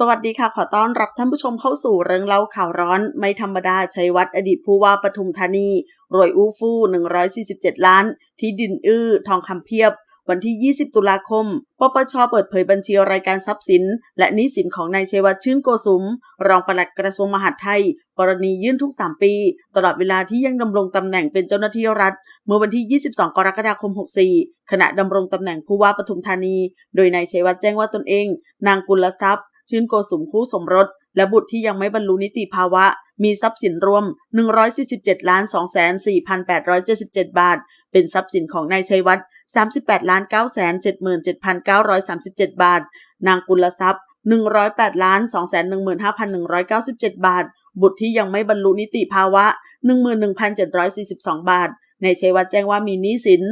สวัสดีค่ะ ขอต้อนรับท่านผู้ชมเข้าสู่เรื่องเล่าข่าวร้อน ไม่ธรรมดาชัยวัฒน์อดีตผู้ว่าปทุมธานี รวยอู้ฟู่ 147 ล้าน ที่ดินอื้อ ทองคำเพียบ วันที่ 20 ตุลาคม ปปช เปิดเผยบัญชีรายการทรัพย์สิน และหนี้สินของนายชัยวัฒน์ชื่นโกสุม รองปลัดกระทรวงมหาดไทย กรณียื่นทุก 3 ปี ตลอดเวลาที่ยังดำรงตำแหน่งเป็นเจ้าหน้าที่รัฐ เมื่อวันที่ 22 กรกฎาคม 64 ขณะดำรงตำแหน่งผู้ว่าปทุมธานี โดยนายชัยวัฒน์แจ้งว่าตนเอง นางกุลทรัพย์ ชื่นโกสุมคู่สมรส และบุตรที่ยังไม่บรรลุนิติภาวะ มีทรัพย์สินรวม 147ล้าน2,4,877 บาท เป็นทรัพย์สินของนายชัยวัฒน์38ล้าน977,937 บาท นางกุลทรัพย์ 108ล้าน215,197 บาท บุตรที่ยังไม่บรรลุนิติภาวะ 11,742 บาท ในชัยวัฒน์แจ้งว่ามีหนี้สิน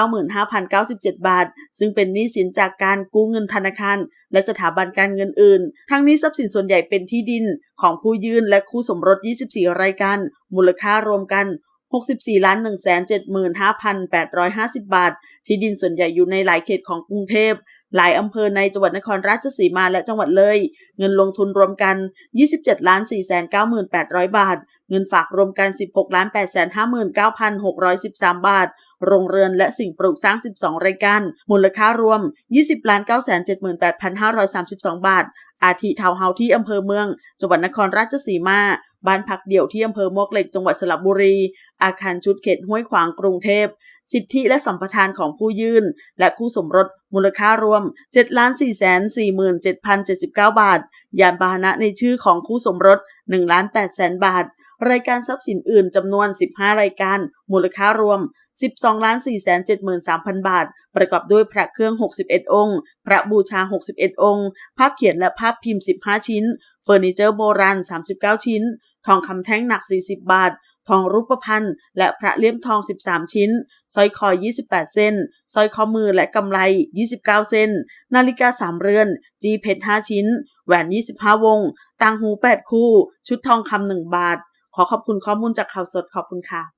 4,495,097 บาท ซึ่งเป็นหนี้สินจากการกู้เงินธนาคาร และสถาบันการเงินอื่น ทั้งนี้ทรัพย์สินส่วนใหญ่เป็นที่ดินของผู้ยื่นและคู่สมรส 24 รายการ มูลค่ารวมกัน 64ล้าน175,850 บาท ที่ดินส่วนใหญ่อยู่ในหลายเขตของกรุงเทพ หลายอำเภอในจังหวัดนครราชสีมาและจังหวัดเลย เงินลงทุนรวมกัน 27ล้าน498,000 บาท เงินฝากรวมกัน 16ล้าน859,613 บาท โรงเรือนและสิ่งปลูกสร้าง 12 รายการ มูลค่ารวม 20ล้าน978,532 บาท อาทิทาวเฮาที่อำเภอเมือง จังหวัดนครราชสีมา บ้านพักเดี่ยวที่อำเภอมวกเหล็กจังหวัดสระบุรี อาคารชุดเขตห้วยขวางกรุงเทพ สิทธิและสัมปทานของผู้ยื่น และคู่สมรสมูลค่ารวม 7 4 4 7 0 7 9 บาท ยานพาหนะในชื่อของคู่สมรส1 8 0 0 0 0บาท รายการทรัพย์สินอื่นจำนวน 15 รายการ มูลค่ารวม 12 4 7 3 0 0 0 บาท ประกอบด้วยพระเครื่อง 61 องค์ พระบูชา 61 องค์ ภาพเขียนและภาพพิมพ์ 15 ชิ้น เฟอร์นิเจอร์โบราณ 39 ชิ้น ทองคำแท่งหนัก 40 บาท ทองรูปพรรณและพระเลี่ยมทอง 13 ชิ้น สร้อยคอ 28 เส้น สร้อยข้อมือและกำไล 29 เส้น นาฬิกา 3 เรือน จีเพชร 5 ชิ้น แหวน 25 วง ต่างหู 8 คู่ ชุดทองคำ 1 บาท ขอขอบคุณข้อมูลจากข่าวสดขอบคุณค่ะ